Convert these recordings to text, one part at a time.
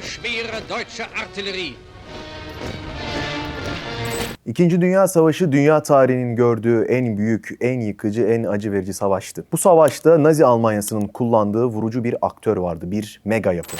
schwere deutsche Artillerie. İkinci Dünya Savaşı dünya tarihinin gördüğü en büyük, en yıkıcı, en acı verici savaştı. Bu savaşta Nazi Almanyası'nın kullandığı vurucu bir aktör vardı, bir mega yapı.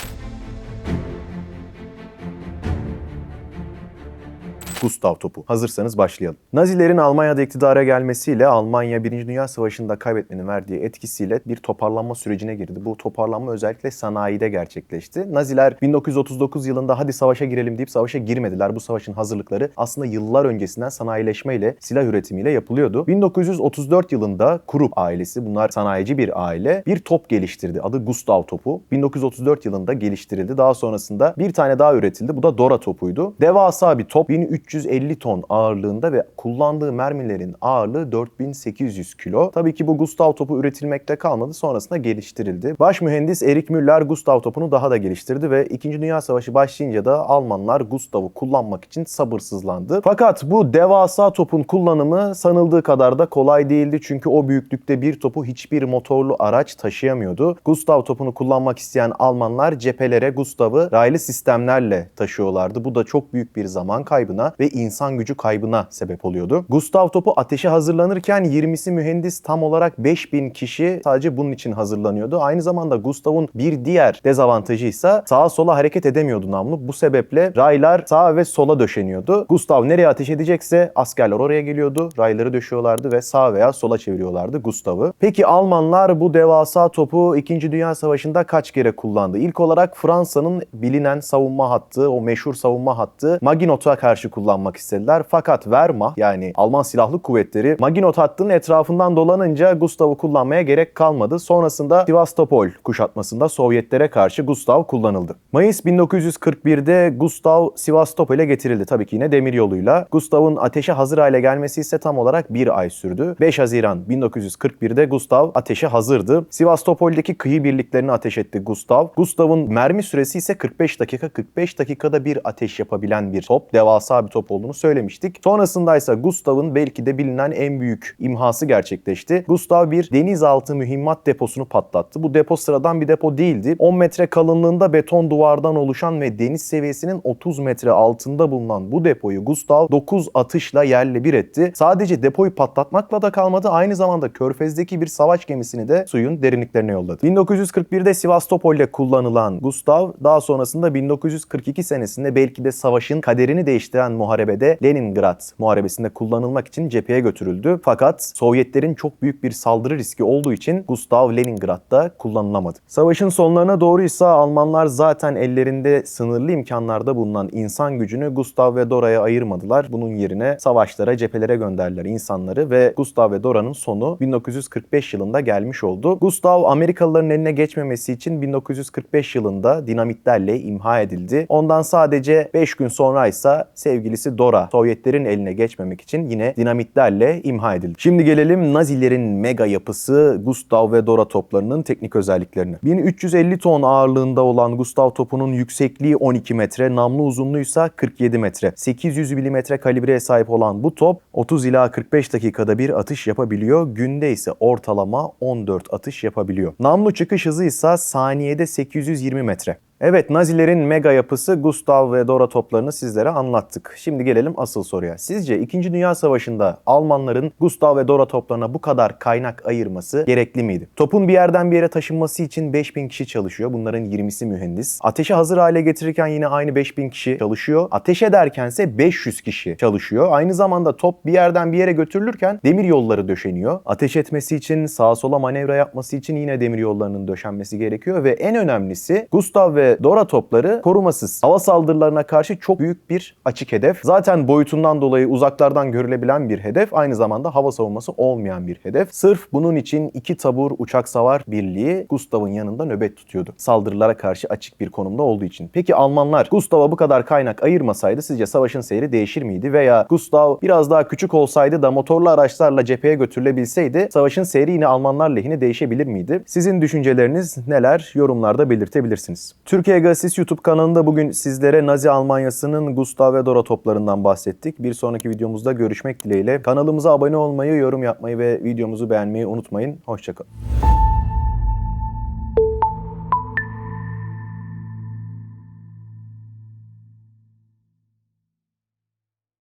Gustav topu. Hazırsanız başlayalım. Nazilerin Almanya'da iktidara gelmesiyle Almanya 1. Dünya Savaşı'nda kaybetmenin verdiği etkisiyle bir toparlanma sürecine girdi. Bu toparlanma özellikle sanayide gerçekleşti. Naziler 1939 yılında hadi savaşa girelim deyip savaşa girmediler. Bu savaşın hazırlıkları aslında yıllar öncesinden sanayileşmeyle, silah üretimiyle yapılıyordu. 1934 yılında Krupp ailesi, bunlar sanayici bir aile, bir top geliştirdi. Adı Gustav topu. 1934 yılında geliştirildi. Daha sonrasında bir tane daha üretildi. Bu da Dora topuydu. Devasa bir top. 1350 ton ağırlığında ve kullandığı mermilerin ağırlığı 4800 kilo. Tabii ki bu Gustav topu üretilmekte kalmadı. Sonrasında geliştirildi. Baş mühendis Erik Müller Gustav topunu daha da geliştirdi ve 2. Dünya Savaşı başlayınca da Almanlar Gustav'ı kullanmak için sabırsızlandı. Fakat bu devasa topun kullanımı sanıldığı kadar da kolay değildi. Çünkü o büyüklükte bir topu hiçbir motorlu araç taşıyamıyordu. Gustav topunu kullanmak isteyen Almanlar cephelere Gustav'ı raylı sistemlerle taşıyorlardı. Bu da çok büyük bir zaman kaybına ve insan gücü kaybına sebep oluyordu. Gustav topu ateşe hazırlanırken 20'si mühendis tam olarak 5000 kişi sadece bunun için hazırlanıyordu. Aynı zamanda Gustav'ın bir diğer dezavantajı ise sağa sola hareket edemiyordu namlu. Bu sebeple raylar sağa ve sola döşeniyordu. Gustav nereye ateş edecekse askerler oraya geliyordu. Rayları döşüyorlardı ve sağa veya sola çeviriyorlardı Gustav'ı. Peki Almanlar bu devasa topu 2. Dünya Savaşı'nda kaç kere kullandı? İlk olarak Fransa'nın bilinen savunma hattı, o meşhur savunma hattı Maginot'a karşı kullanmak istediler. Fakat Wehrmacht yani Alman Silahlı Kuvvetleri Maginot hattının etrafından dolanınca Gustav'ı kullanmaya gerek kalmadı. Sonrasında Sivastopol kuşatmasında Sovyetlere karşı Gustav kullanıldı. Mayıs 1941'de Gustav Sivastopol'e getirildi. Tabii ki yine demir yoluyla. Gustav'ın ateşe hazır hale gelmesi ise tam olarak bir ay sürdü. 5 Haziran 1941'de Gustav ateşe hazırdı. Sivastopol'deki kıyı birliklerini ateş etti Gustav. Gustav'ın mermi süresi ise 45 dakika. 45 dakikada bir ateş yapabilen bir top. Devasa bir top olduğunu söylemiştik. Sonrasında ise Gustav'ın belki de bilinen en büyük imhası gerçekleşti. Gustav bir denizaltı mühimmat deposunu patlattı. Bu depo sıradan bir depo değildi. 10 metre kalınlığında beton duvardan oluşan ve deniz seviyesinin 30 metre altında bulunan bu depoyu Gustav 9 atışla yerle bir etti. Sadece depoyu patlatmakla da kalmadı. Aynı zamanda Körfez'deki bir savaş gemisini de suyun derinliklerine yolladı. 1941'de Sivastopol'de kullanılan Gustav daha sonrasında 1942 senesinde belki de savaşın kaderini değiştiren muharebede Leningrad muharebesinde kullanılmak için cepheye götürüldü. Fakat Sovyetlerin çok büyük bir saldırı riski olduğu için Gustav Leningrad'da kullanılamadı. Savaşın sonlarına doğruysa Almanlar zaten ellerinde sınırlı imkanlarda bulunan insan gücünü Gustav ve Dora'ya ayırmadılar. Bunun yerine savaşlara, cephelere gönderdiler insanları ve Gustav ve Dora'nın sonu 1945 yılında gelmiş oldu. Gustav Amerikalıların eline geçmemesi için 1945 yılında dinamitlerle imha edildi. Ondan sadece 5 gün sonra ise sevgilisi Dora Sovyetlerin eline geçmemek için yine dinamitlerle imha edildi. Şimdi gelelim Nazilerin mega yapısı Gustav ve Dora toplarının teknik özelliklerine. 1350 ton ağırlığında olan Gustav topunun yüksekliği 12 metre, namlu uzunluğu ise 47 metre. 800 mm kalibreye sahip olan bu top 30 ila 45 dakikada bir atış yapabiliyor. Günde ise ortalama 14 atış yapabiliyor. Namlu çıkış hızı ise saniyede 820 metre. Evet Nazilerin mega yapısı Gustav ve Dora toplarını sizlere anlattık. Şimdi gelelim asıl soruya. Sizce 2. Dünya Savaşı'nda Almanların Gustav ve Dora toplarına bu kadar kaynak ayırması gerekli miydi? Topun bir yerden bir yere taşınması için 5000 kişi çalışıyor. Bunların 20'si mühendis. Ateşe hazır hale getirirken yine aynı 5000 kişi çalışıyor. Ateş ederkense 500 kişi çalışıyor. Aynı zamanda top bir yerden bir yere götürülürken demir yolları döşeniyor. Ateş etmesi için sağa sola manevra yapması için yine demir yollarının döşenmesi gerekiyor ve en önemlisi Gustav ve Dora topları korumasız. Hava saldırılarına karşı çok büyük bir açık hedef. Zaten boyutundan dolayı uzaklardan görülebilen bir hedef. Aynı zamanda hava savunması olmayan bir hedef. Sırf bunun için iki tabur uçak savar birliği Gustav'ın yanında nöbet tutuyordu. Saldırılara karşı açık bir konumda olduğu için. Peki Almanlar Gustav'a bu kadar kaynak ayırmasaydı sizce savaşın seyri değişir miydi? Veya Gustav biraz daha küçük olsaydı da motorlu araçlarla cepheye götürülebilseydi savaşın seyri yine Almanlar lehine değişebilir miydi? Sizin düşünceleriniz neler? Yorumlarda belirtebilirsiniz. Türkiye Gazetesi YouTube kanalında bugün sizlere Nazi Almanyası'nın Gustav ve Dora toplarından bahsettik. Bir sonraki videomuzda görüşmek dileğiyle. Kanalımıza abone olmayı, yorum yapmayı ve videomuzu beğenmeyi unutmayın. Hoşçakalın.